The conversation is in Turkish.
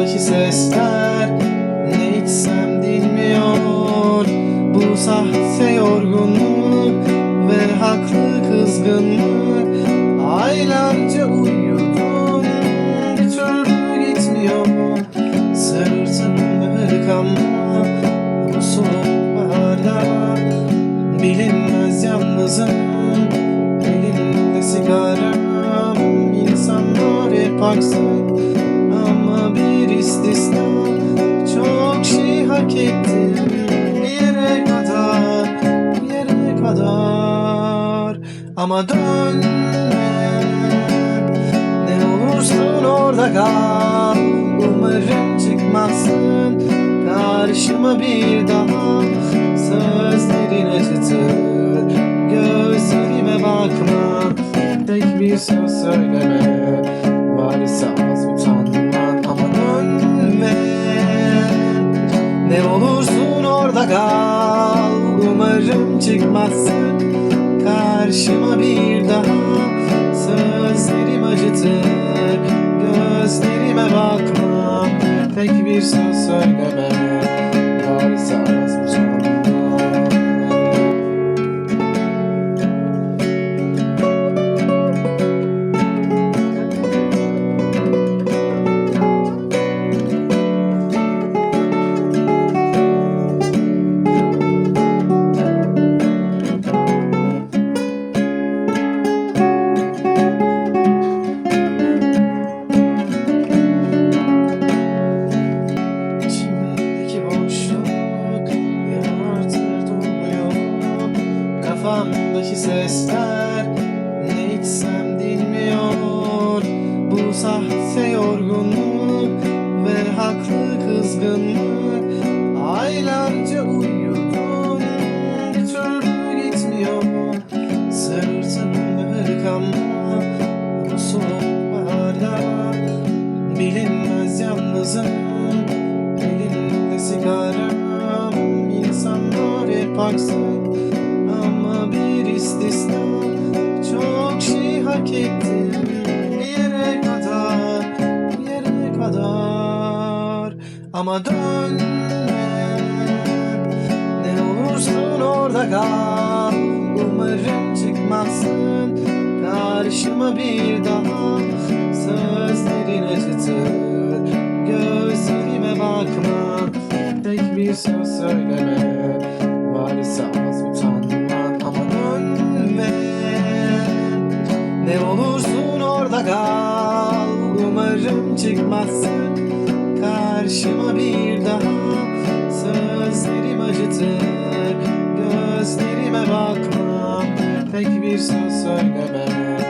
Kafamdaki sesler ne içsem dinmiyor. Bu sahte yorgunluk ve haklı kızgınlık. Aylarca uyudum bir türlü gitmiyor. Sırtımda hırk ama bu soğuk baharda Bilinmez yalnızım. Elimde sigaram İnsanlar hep haksız ettim bir yere kadar bir yere kadar. Ama dönme ne olursun orada kal. Umarım çıkmazsın karşıma bir daha. Sözlerin acıtır gözlerime bakma. Tek bir söz söyleme Umarım çıkmazsın karşıma bir daha Sözlerim acıtır Gözlerime bakma Tek bir söz söyleme Kafamdaki sesler ne içsem dinmiyor. Bu sahte yorgunluk ve haklı kızgınlık. Aylarca uyudum bir türlü gitmiyor. Sırtımda hırk ama bu soğuk baharda Bilinmez yalnızım. Elimde sigaram İnsanlar hep haksız istisna Çok şey hak ettim. Bir yere kadar Bir yere kadar. Ama dönme Ne olursun orada kal. Umarım çıkmazsın. Karşıma bir daha. Sözlerin acıtır Gözlerime bakma. Tek bir söz söyleme. Varsa kal. Umarım çıkmazsın Karşıma bir daha Sözlerim acıtır. Gözlerime bakma Tek bir söz söyleme